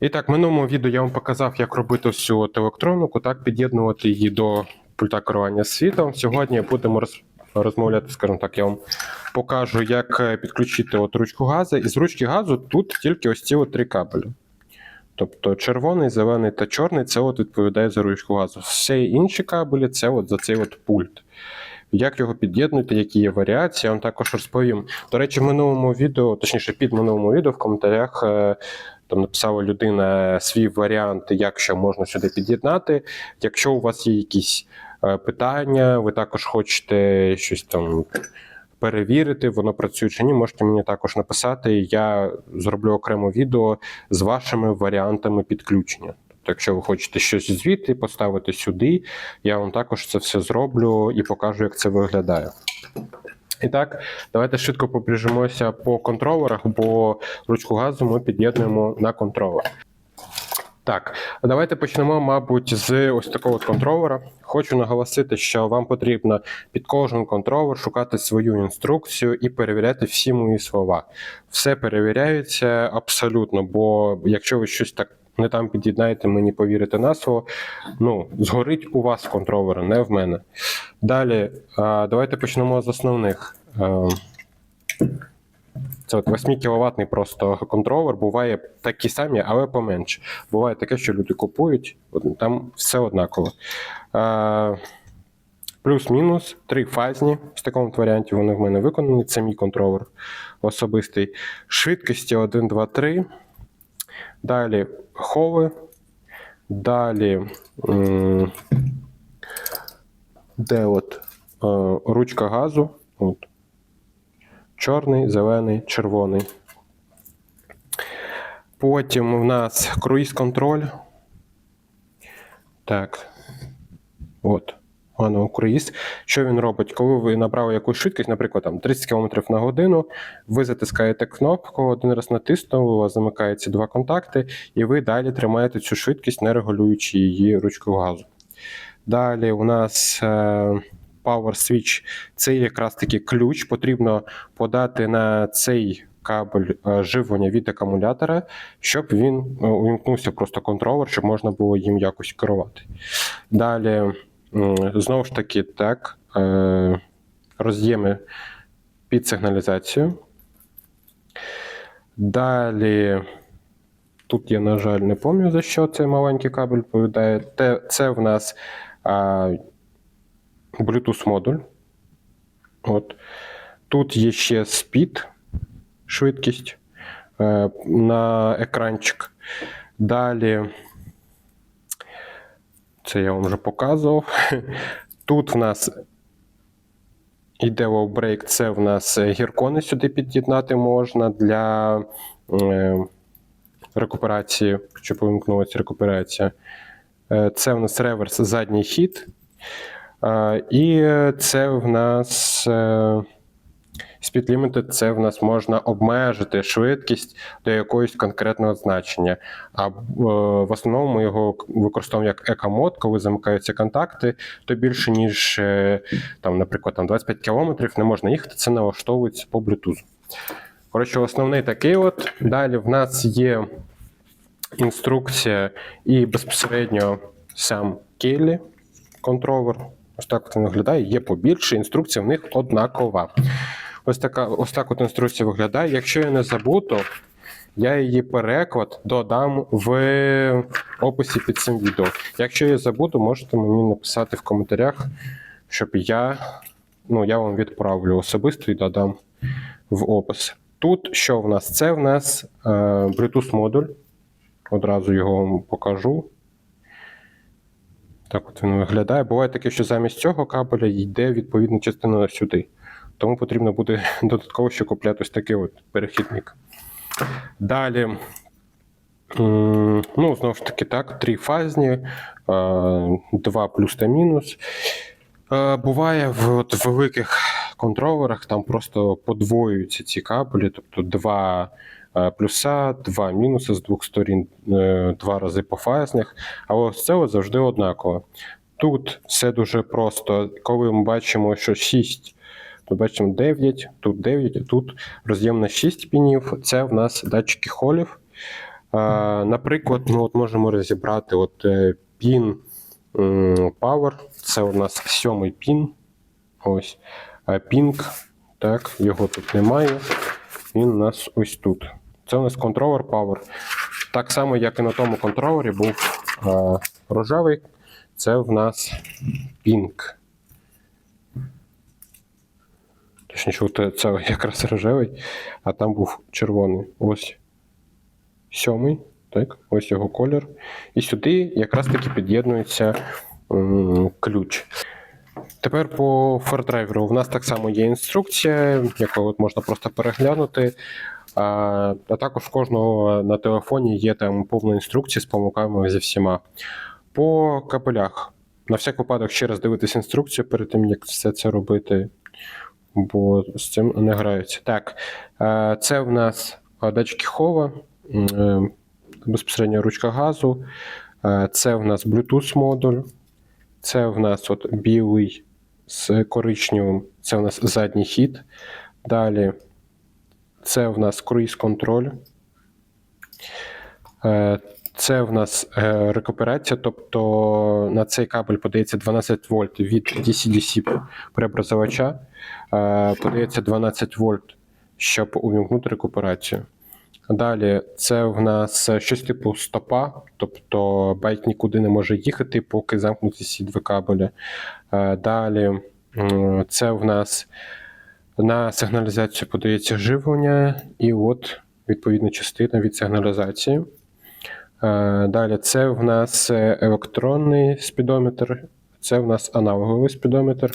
І так, в минулому відео я вам показав, як робити ось цю от електронику, так під'єднувати її до пульта керування світлом. Сьогодні будемо роз, розмовляти, скажімо так, я вам покажу, як е, підключити от ручку газу. І з ручки газу тут тільки ось ці три кабелі. Тобто червоний, зелений та чорний це от відповідає за ручку газу. Всі інші кабелі це от за цей от пульт. Як його під'єднувати, які є варіації, я вам також розповім. До речі, в минулому відео, точніше, під минулому відео в коментарях е, там написала людина свій варіант, як що можна сюди під'єднати. Якщо у вас є якісь е, питання, ви також хочете щось там перевірити, воно працює чи ні, можете мені також написати. Я зроблю окремо відео з вашими варіантами підключення. Тобто, якщо ви хочете щось звідти поставити сюди, я вам також це все зроблю і покажу, як це виглядає. І так, давайте швидко побіжимося по контролерах, бо ручку газу ми під'єднуємо на контролер. Так, давайте почнемо, мабуть, з ось такого контролера. Хочу наголосити, що вам потрібно під кожен контролер шукати свою інструкцію і перевіряти всі мої слова. Все перевіряється абсолютно, бо якщо ви щось так не там під'єднаєте, мені повірите на слово, ну, згорить у вас контролер, не в мене. Далі, давайте почнемо з основних. Це от 8 кВт просто контролер. Буває такі самі, але поменше. Буває таке, що люди купують, там все однаково. Плюс-мінус, трифазні. В такому варіанті вони в мене виконані. Це мій контролер особистий. Швидкості 1, 2, 3. Далі хови. Далі. Де от е, ручка газу. От. Чорний, зелений, червоний. Потім в нас круїз-контроль. Так. От. Воно круїз. Що він робить? Коли ви набрали якусь швидкість, наприклад, там 30 км на годину, ви затискаєте кнопку, один раз натиснули, у вас замикаються два контакти, і ви далі тримаєте цю швидкість, не регулюючи її ручкою газу. Далі у нас е, Power Switch це якраз таки ключ. Потрібно подати на цей кабель е, живлення від акумулятора, щоб він е, увімкнувся просто контролер, щоб можна було їм якось керувати. Далі, знову ж таки, так, е, роз'єми під сигналізацію. Далі. Тут я, на жаль, не пам'ятаю, за що цей маленький кабель відповідає. Це в нас Bluetooth модуль. От. Тут є ще speed, швидкість е, на екранчик. Далі, це я вам вже показував. Тут в нас low break, це в нас гіркони сюди під'єднати можна для е, рекуперації, щоб вимкнулася рекуперація. Е, Це в нас реверс задній хід. Е, І це в нас е, Speed це в нас можна обмежити швидкість до якогось конкретного значення. А е, в основному ми його використовуємо як екомод, коли замикаються контакти, то більше ніж, е, там, наприклад, там 25 км не можна їхати, це налаштовується по Bluetooth. Коротше, основний такий от. Далі в нас є інструкція і безпосередньо сам Келлі контролер. Ось так він виглядає, є побільше, інструкція в них однакова. Ось така, ось так от інструкція виглядає. Якщо я не забуду, я її переклад додам в описі під цим відео. Якщо я забуду, можете мені написати в коментарях, щоб я, ну, я вам відправлю особисто і додам в опис. Тут що в нас? Це в нас е, Bluetooth модуль. Одразу його вам покажу. Так от він виглядає. Буває таке, що замість цього кабеля йде відповідна частина сюди. Тому потрібно буде додатково ще купляти ось такий от перехідник. Далі, ну, знову ж таки, так, трифазні, е, два плюс та мінус. Е, Буває в от великих контролерах там просто подвоюються ці кабелі, тобто два е, плюса, два мінуси з двох сторін, е, два рази по фазних, але це завжди однаково. Тут все дуже просто. Коли ми бачимо, що 6, тут бачимо 9, тут 9, тут роз'єм на 6 пінів. Це в нас датчики холів. Наприклад, ми от можемо розібрати от е, пін Power, це у нас сьомий пін. Ось. Ping, так, його тут немає. Він у нас ось тут. Це у нас контролер Power. Так само, як і на тому контролері був рожевий. Це в нас Pink. Точніше, от це якраз рожевий, а там був червоний. Ось сьомий, так, ось його колір. І сюди якраз таки під'єднується ключ. Тепер по фардрайверу. У нас так само є інструкція, яку от можна просто переглянути. А, а також кожного на телефоні є там повна інструкція з помилками зі всіма. По кабелях. На всяк випадок ще раз дивитися інструкцію перед тим, як все це робити, бо з цим не граються. Так, е, це в нас датчики хова, е, безпосередньо ручка газу. Е, Це в нас Bluetooth модуль. Це в нас от білий з коричневим, це в нас задній хід. Далі це в нас круїз контроль. Це в нас е, рекуперація, тобто на цей кабель подається 12 вольт від DC-DC преобразувача. Е, Подається 12 вольт, щоб увімкнути рекуперацію. Далі це в нас щось типу стопа, тобто байк нікуди не може їхати, поки замкнуті ці два кабелі. Е, Далі це в нас на сигналізацію подається живлення, і от відповідна частина від сигналізації. Е, Далі це в нас е, електронний спідометр, це в нас аналоговий спідометр,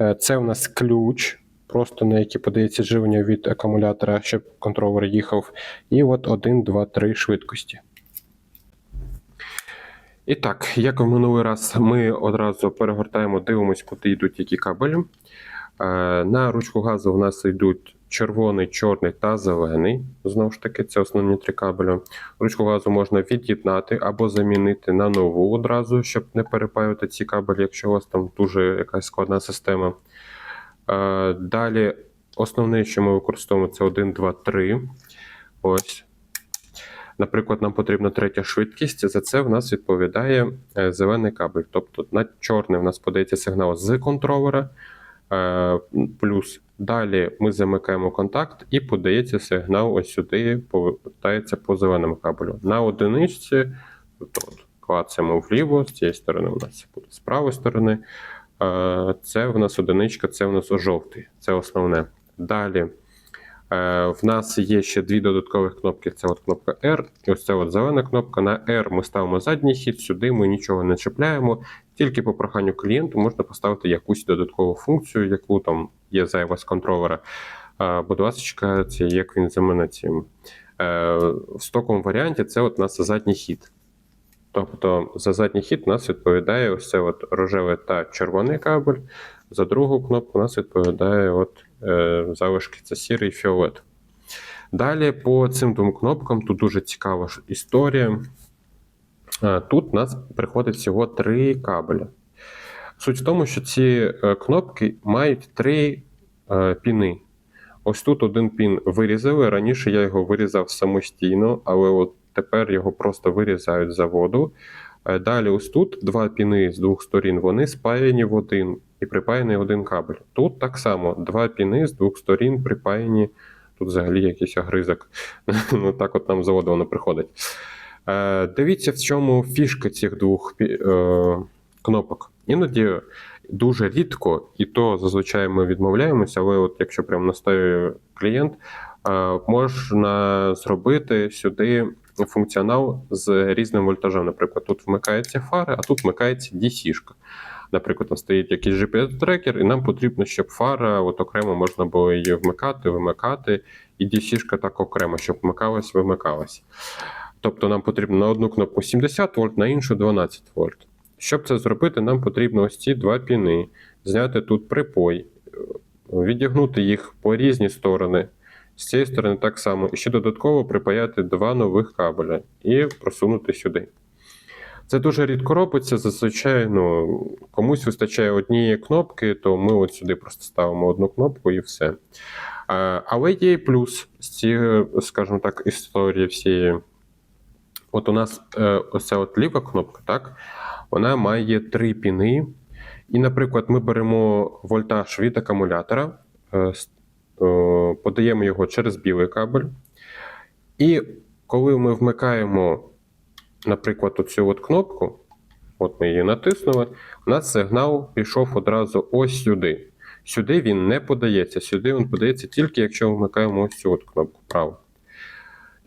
е, це в нас ключ, просто на який подається живлення від акумулятора, щоб контролер їхав. І от 1, 2, 3 швидкості. І так, як в минулий раз, ми одразу перегортаємо, дивимося, куди йдуть які кабелі. На ручку газу в нас йдуть червоний, чорний та зелений. Знову ж таки, це основні три кабелі. Ручку газу можна від'єднати або замінити на нову одразу, щоб не перепаювати ці кабелі, якщо у вас там дуже якась складна система. Е, Далі, основне, що ми використовуємо, це 1, 2, 3. Ось. Наприклад, нам потрібна третя швидкість. За це в нас відповідає е, зелений кабель. Тобто на чорний в нас подається сигнал з контролера. е, Плюс далі ми замикаємо контакт і подається сигнал ось сюди, повертається по зеленому кабелю. На одиничці тобто, клацаємо вліво, з цієї сторони у нас буде з правої сторони. Е, Це в нас одиничка, це в нас жовтий. Це основне. Далі е, в нас є ще дві додаткових кнопки. Це от кнопка R, і ось це от зелена кнопка. На R ми ставимо задній хід, сюди ми нічого не чіпляємо. Тільки по проханню клієнту можна поставити якусь додаткову функцію, яку там є зайва з контролера. Будь ласка, як він замінить цим. Е, В стоковому варіанті це от у нас задній хід. Тобто за задній хід у нас відповідає ось це от рожевий та червоний кабель. За другу кнопку у нас відповідає от, е, залишки це сірий фіолет. Далі по цим двом кнопкам тут дуже цікава історія. Е, Тут у нас приходить всього три кабеля. Суть в тому, що ці е, кнопки мають три е, піни. Ось тут один пін вирізали. Раніше я його вирізав самостійно, але от тепер його просто вирізають з заводу. Далі, ось тут два піни з двох сторін, вони спаяні в один і припаяний один кабель. Тут так само два піни з двох сторін припаяні. Тут взагалі якийсь огризок. ну так от нам заводу воно приходить. Е, Дивіться, в чому фішка цих двох е, кнопок. Іноді дуже рідко, і то зазвичай ми відмовляємося, але от якщо прям настоює клієнт, е, можна зробити сюди функціонал з різним вольтажем. Наприклад, тут вмикається фари, а тут вмикається DC-шка. Наприклад, там стоїть якийсь GPS-трекер, і нам потрібно, щоб фара от окремо можна було її вмикати, вимикати, і DC-шка так окремо, щоб вмикалась, вимикалась. Тобто нам потрібно на одну кнопку 70 вольт, на іншу 12 вольт. Щоб це зробити, нам потрібно ось ці два піни, зняти тут припой, е, відігнути їх по різні сторони. З цієї сторони так само. І ще додатково припаяти два нових кабеля і просунути сюди. Це дуже рідко робиться. Зазвичай ну, комусь вистачає однієї кнопки, то ми от сюди просто ставимо одну кнопку і все. Але є і плюс з цієї, скажімо так, історії всієї. От у нас е, оця от ліва кнопка, так, вона має три піни. І, наприклад, ми беремо вольтаж від акумулятора, е, е, подаємо його через білий кабель. І коли ми вмикаємо, наприклад, оцю от кнопку, от ми її натиснули, у нас сигнал пішов одразу ось сюди. Сюди він не подається. Сюди він подається тільки, якщо вмикаємо ось цю от кнопку право.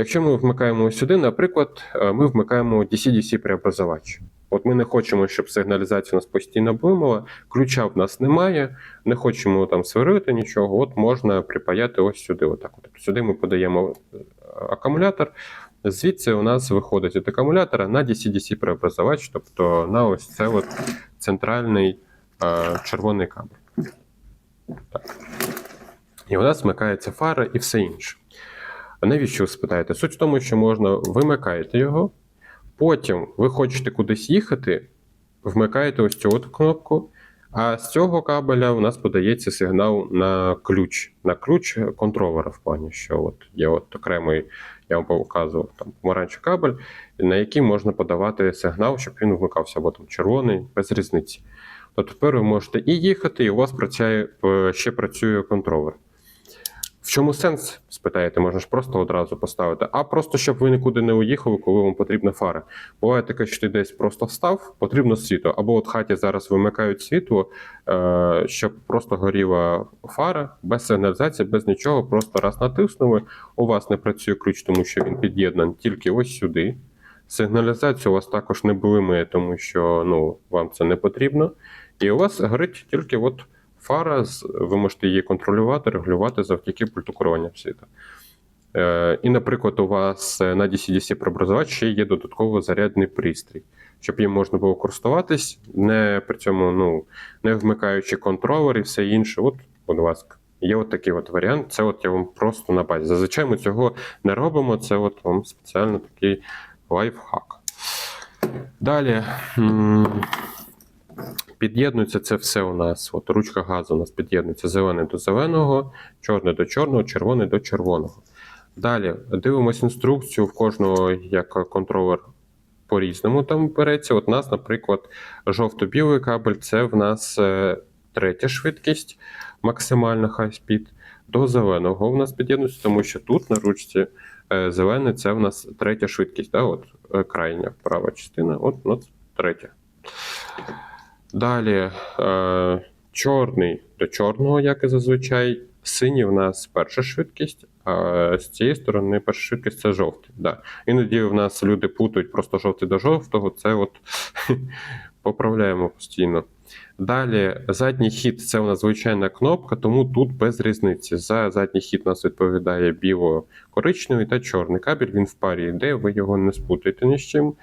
Якщо ми вмикаємо сюди, наприклад, е, ми вмикаємо DC-DC преобразувач. От ми не хочемо, щоб сигналізація у нас постійно блимала, ключа в нас немає, не хочемо там сварити нічого. От можна припаяти ось сюди. Отак. От. Сюди ми подаємо е, акумулятор. Звідси у нас виходить від акумулятора на DC-DC преобразувач, тобто на ось це от центральний е, червоний кабель. Так. І у нас вмикається фара і все інше. Навіщо ви спитаєте? Суть в тому, що можна вимикаєте його, потім ви хочете кудись їхати, вмикаєте ось цю от кнопку, а з цього кабеля у нас подається сигнал на ключ, на ключ контролера в плані, що от є от окремий, я вам показував там помаранчевий кабель, на який можна подавати сигнал, щоб він вмикався, або там червоний, без різниці. То тепер ви можете і їхати, і у вас працює, е, ще працює контролер. В чому сенс? спитаєте, можна ж просто одразу поставити, а просто щоб ви нікуди не уїхали, коли вам потрібна фара. Буває таке, що ти десь просто встав, потрібно світло. Або от хаті зараз вимикають світло, е, щоб просто горіла фара без сигналізації, без нічого, просто раз натиснули. У вас не працює ключ, тому що він під'єднаний тільки ось сюди. Сигналізація у вас також не блимає, тому що ну, вам це не потрібно. І у вас горить тільки от фара, ви можете її контролювати, регулювати завдяки пульту керування світла. Е, і, наприклад, у вас е, на DC-DC преобразувач ще є додатково зарядний пристрій, щоб їм можна було користуватись, не при цьому ну, не вмикаючи контролер і все інше. От, будь ласка, є от такий от варіант. Це от я вам просто на базі. Зазвичай ми цього не робимо. Це от вам спеціально такий лайфхак. Далі. Під'єднується це все у нас. От ручка газу у нас під'єднується зелений до зеленого, чорний до чорного, червоний до червоного. Далі дивимося інструкцію в кожного як контролер по-різному там береться. От у нас, наприклад, жовто-білий кабель це в нас е, третя швидкість, максимальна speed. До зеленого в нас під'єднується, тому що тут на ручці е, зелений це в нас третя швидкість. Да? От, е, крайня права частина, от у нас третя. Далі е, чорний до чорного, як і зазвичай. Синій в нас перша швидкість, а з цієї сторони перша швидкість це жовтий. Да. Іноді в нас люди путають просто жовтий до жовтого, це от поправляємо постійно. Далі задній хід це у нас звичайна кнопка, тому тут без різниці. За задній хід нас відповідає біло-коричневий та чорний кабель. Він в парі йде, ви його не спутаєте ні з чим.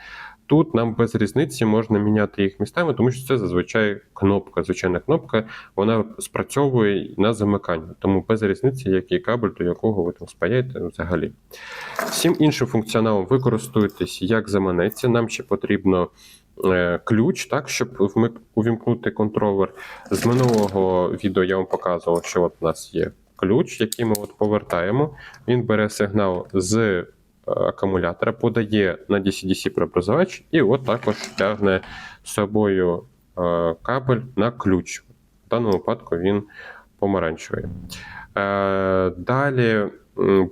Тут нам без різниці можна міняти їх містами, тому що це зазвичай кнопка. Звичайна кнопка, вона спрацьовує на замикання. Тому без різниці, який кабель, до якого ви там спаяєте взагалі. Всім іншим функціоналом ви як заманеться. Нам ще потрібно е, ключ, так, щоб увімкнути контролер. З минулого відео я вам показував, що от у нас є ключ, який ми от повертаємо. Він бере сигнал з акумулятора, подає на DC-DC преобразувач і от також тягне з собою е, кабель на ключ. В даному випадку він помаранчевий. Е, Далі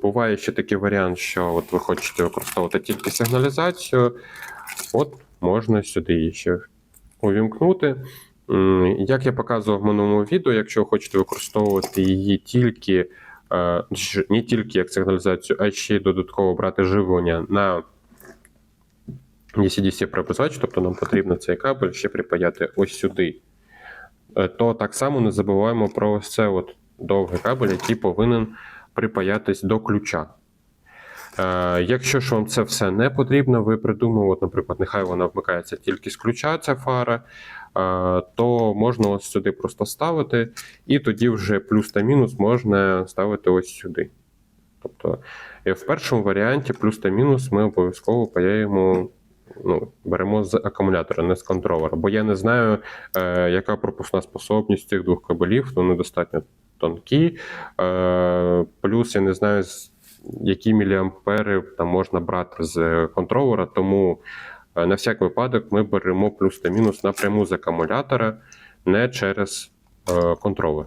буває ще такий варіант, що от ви хочете використовувати тільки сигналізацію. От можна сюди її ще увімкнути. Як я показував в минулому відео, якщо ви хочете використовувати її тільки не тільки як сигналізацію, а ще й додатково брати живлення на DC-DC преобразувач, тобто нам потрібно цей кабель ще припаяти ось сюди. Е, То так само не забуваємо про ось це от довгий кабель, який повинен припаятись до ключа. Е, якщо ж вам це все не потрібно, ви придумали, наприклад, нехай вона вмикається тільки з ключа, ця фара, е, то можна ось сюди просто ставити, і тоді вже плюс та мінус можна ставити ось сюди. Тобто е, в першому варіанті плюс та мінус ми обов'язково паяємо, ну, беремо з акумулятора, не з контролера. Бо я не знаю, е, яка пропускна способність цих двох кабелів, вони достатньо тонкі. Е, плюс я не знаю, які міліампери там можна брати з контролера. Тому на всяк випадок ми беремо плюс та мінус напряму з акумулятора, не через е, контролер.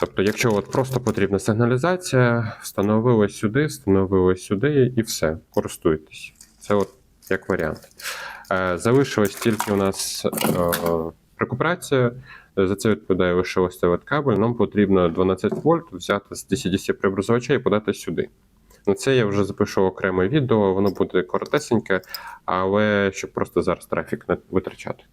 Тобто, якщо от просто потрібна сигналізація, встановили сюди, встановили сюди і все, користуйтесь. Це от як варіант. Е, Залишилось тільки у нас е, рекуперація. За це відповідає лише ось цей кабель. Нам потрібно 12 вольт взяти з DC-DC преобразувача і подати сюди. На це я вже запишу окреме відео, воно буде коротесеньке, але щоб просто зараз трафік не витрачати.